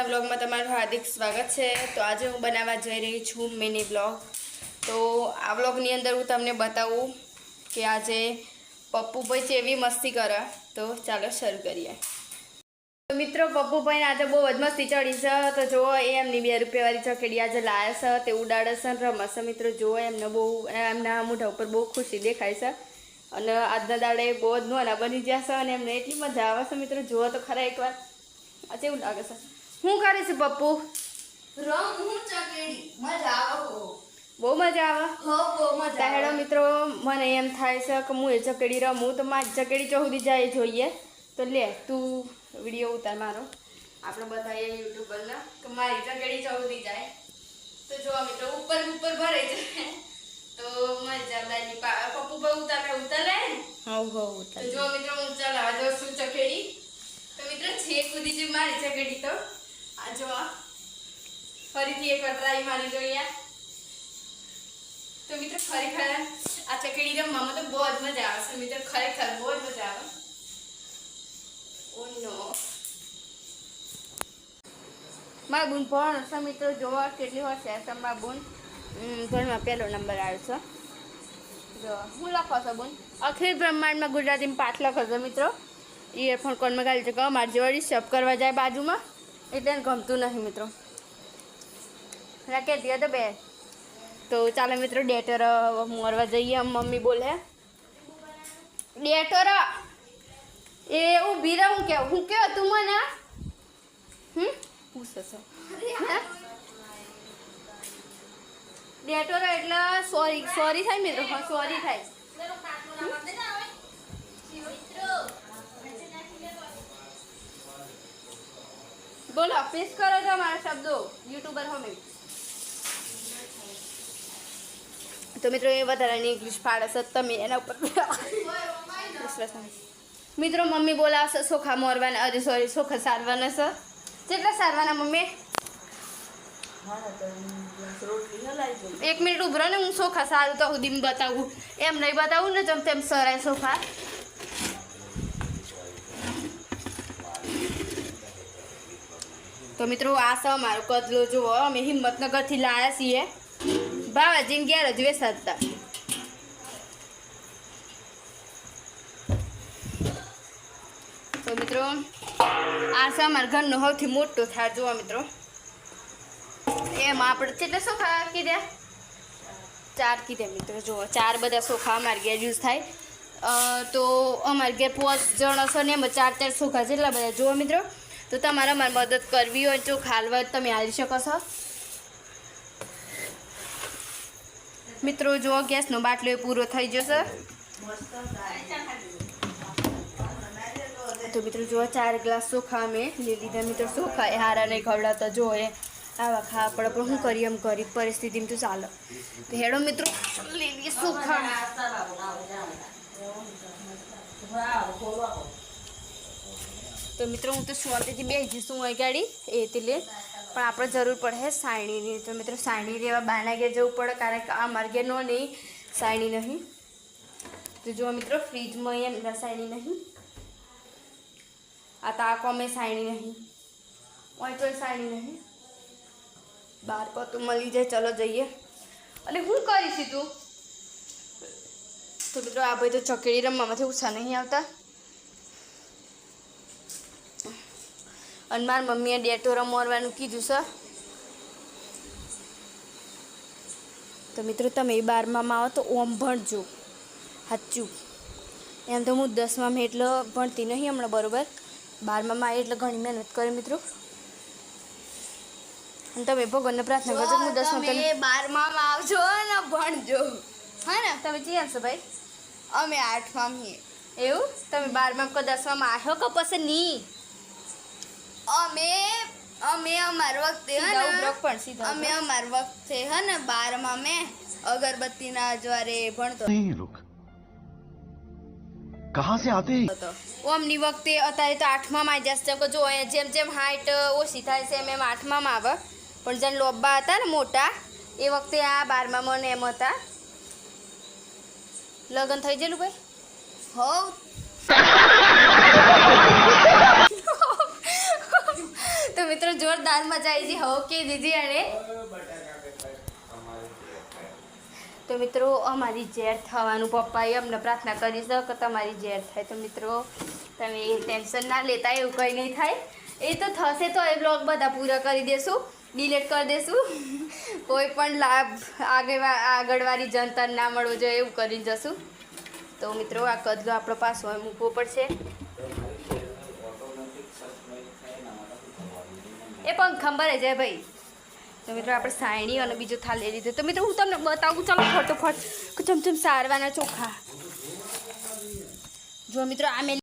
આજના બ્લોગમાં તમારું હાર્દિક સ્વાગત છે. તો આજે હું બનાવવા જઈ રહી છું મિની બ્લોગ. તો આ બ્લોગની અંદર હું તમને બતાવું કે આજે પપ્પુભાઈ કેવી મસ્તી કરે. તો ચાલો શરૂ કરીએ. તો મિત્રો, પપ્પુભાઈને આજે બહુ જ મસ્તી ચડી છે. તો જુઓ, એ એમની બે રૂપિયાવાળી ચકેડી આજે લાયા છે. તે ઉડાડે છે ને રમે છે. મિત્રો, જુઓ, એમને બહુ, એમના મોઢા ઉપર બહુ ખુશી દેખાય છે. અને આજના દાડે બહુ જ નોના બની ગયા અને એમને એટલી મજા આવે છે. મિત્રો, જુઓ તો ખરા એકવાર. આ કેવું લાગે છે? શું કરે છે પપ્પુ? રમ હું ચકેડી. મજા આવો બહુ મજા આવે? હો બહુ મજા હેડો મિત્રો મને એમ થાય છે કે હું એ ચકેડી રમું તો મારી ચકેડી ચોહદી જાય જોઈએ. તો લે તું વીડિયો ઉતાર મારો. આપણે બતાવીએ યુટ્યુબરના કે મારી ચકેડી ચોહદી જાય. તો જો મિત્રો ઉપર ઉપર ભરાઈ જાય. તો મજા દાદી પપ્પુ ભાઈ ઉતારે ઉતારે હવ તો જો મિત્રો હું ચલાવા દઉં છું ચકેડી. તો મિત્રો છેક સુધી જે મારી ચકેડી તો. આ જો ફરીથી એકવાર ટ્રાય મારી જોઈએ તો મિત્રો ખરેખર આ ચકડી રમવામાં તો બહુ જ મજા આવે છે મિત્રો ખરેખર બહુ જ મજા આવે. ઓ નો. મારા બુન પણ છે મિત્રો જોવા કેટલી વાર છે છે મારા બુન. ભણમાં પહેલો નંબર આવ્યો છે. જો હું લખો છો બુન? અખિલ બ્રહ્માંડમાં ગુજરાતીમાં પાઠ લખો છો મિત્રો. ઇયરફોન કોનમાં ગાલી છે મારી જેવા રિસર્ચ કરવા જાય બાજુમાં. એટલે એને ગમતું નથી મિત્રો. રાખે દે તો બે. તો ચાલો મિત્રો, ડેટર મોરવા જઈએ મમ્મી બોલે. ડેટર, એ ઊભી રહે હું કેવું હું કેવું તું મને? હમ? પૂછે છે. હા? ડેટોરો એટલે સોરી સોરી થાય મિત્રો, હા, સોરી થાય. બોલો પેશ કરો છો મારા શબ્દો યુટ્યુબર હોમે તો મિત્રો, એ વધારાની ઇંગ્લિશ પાડે છે, તમે એના ઉપર મિત્રો, મમ્મી બોલાવશે, સોખા મોરવાના, અરે સોરી સોખા સારવાના છે. કેટલા સારવાના, મમ્મી? એક મિનિટ ઉભરો ને, હું સોખા સારું તો હું દીમ બતાવું. એમ નહીં બતાવું ને તેમ સરાય સોખા. તો મિત્રો, આ છે અમારો કદલો. જુઓ, અમે હિંમતનગરથી લાયા છીએ. બાવાજીને ઘેર જ વેસાતા તો મિત્રો, આ છે અમારા ઘરનો સૌથી મોટો થાળ. જુઓ મિત્રો. એમાં આપણે કેટલા સોખા કીધા? ચાર કીધા મિત્રો, જુઓ. ચાર બધા સોખા અમારે ઘેર યુઝ થાય. તો અમારે ઘેર પાંચ જણ હશે ને, એમાં ચાર ચાર સોખા જેટલા બધા. જુઓ મિત્રો તો તમારે મને મદદ કરવી હોય તો ખાલવા તમે આવી શકો છો. મિત્રો, જુઓ, ગેસનો બાટલો એ પૂરો થઈ જશે. તો મિત્રો, જુઓ, ચાર ગ્લાસ ચોખા અમે લઈ લીધા. મિત્રો ચોખા એ નહીં ખવડાવતા. જો એ આવા ખા પડે પણ શું કરીએ એમ કરી પરિસ્થિતિમાં તો ચાલો. તો હેડો, મિત્રો લઈ લઈએ ચોખા તો મિત્રો, હું તો શાંતિથી બે જઈશું અહીં ગાડી? એ તે લે. પણ આપણે જરૂર પડે સાયણીની. તો મિત્રો, સાયણી લેવા બાના ઘેર જવું પડે, કારણ કે આ માર્ગે નો નહીં, સાયણી નહીં. તો જો મિત્રો, ફ્રીજમાં અહીંયા રસાયણી નહીં. આ તાકો અમે સાયણી નહીં. ઓય તો સાયણી નહીં. બાર તો મળી જાય, ચલો જઈએ. અને હું કરીશ તું? તો મિત્રો, આ ભાઈ તો ચકેડી રમવામાંથી ઉછા નહીં આવતા. અને મારા મમ્મીએ ડેટો રમવાનું કીધું છે તો મિત્રો તમે બારમામાં આવો તો ઓમ ભણજો. સાચું. એમ તો હું દસમામાં એટલે ભણતી નહીં હમણાં બરોબર? બારમામાં એટલે ઘણી મહેનત કરી મિત્રો. અને તમે ભગવાનને પ્રાર્થના કરજો હું દસમા તમે બારમામાં આવજો ને ભણજો. હા ને? તમે ચી આવશો ભાઈ? અમે આઠમાં છીએ. એવું? તમે બારમા કે દસમામાં આવ્યો કે પછી નહીં અમે અમે અમાર વખતે અમે અમાર વખતે હે ને બારમાં મેં અગરબત્તીના જ્વારે ભણતો. કહા સે આતે ઓમની વખતે અત્યારે તો આઠમામાં આવી જશે. જો જેમ જેમ હાઈટ ઓછી થાય છે એમ એમ આઠમામાં આવે. પણ જેમ લોબ્બા હતા ને મોટા એ વખતે આ બારમા મને એમ હતા. લગ્ન થઈ ગયેલું ભાઈ? હો ધમાલ મચાવી છે હો કે દીધી એને તો મિત્રો, અમારી ઝેર થવાનું પપ્પાએ અમને પ્રાર્થના કરી છે કે તમારી ઝેર થાય. તો મિત્રો, તમે ટેન્શન ના લેતા, એવું કંઈ નહીં થાય. એ તો થશે તો એ બ્લોગ બધા પૂરા કરી દેશું. ડિલેટ કરી દેશું. કોઈ પણ લાભ આગળ આગળવાળી જનતા ના મળવો જોઈએ, એવું કરી જશું. તો મિત્રો, આ કદલો આપણો પાસો મૂકવો પડશે. એ પણ ખબર છે ભાઈ. તો મિત્રો આપણે સાયણી અને બીજો થાળ લઈ લીધો. તો મિત્રો હું તમને બતાવું, ચાલો ફટોફટ. ચમચમ સારવાના ચોખા. જો મિત્રો આ મેં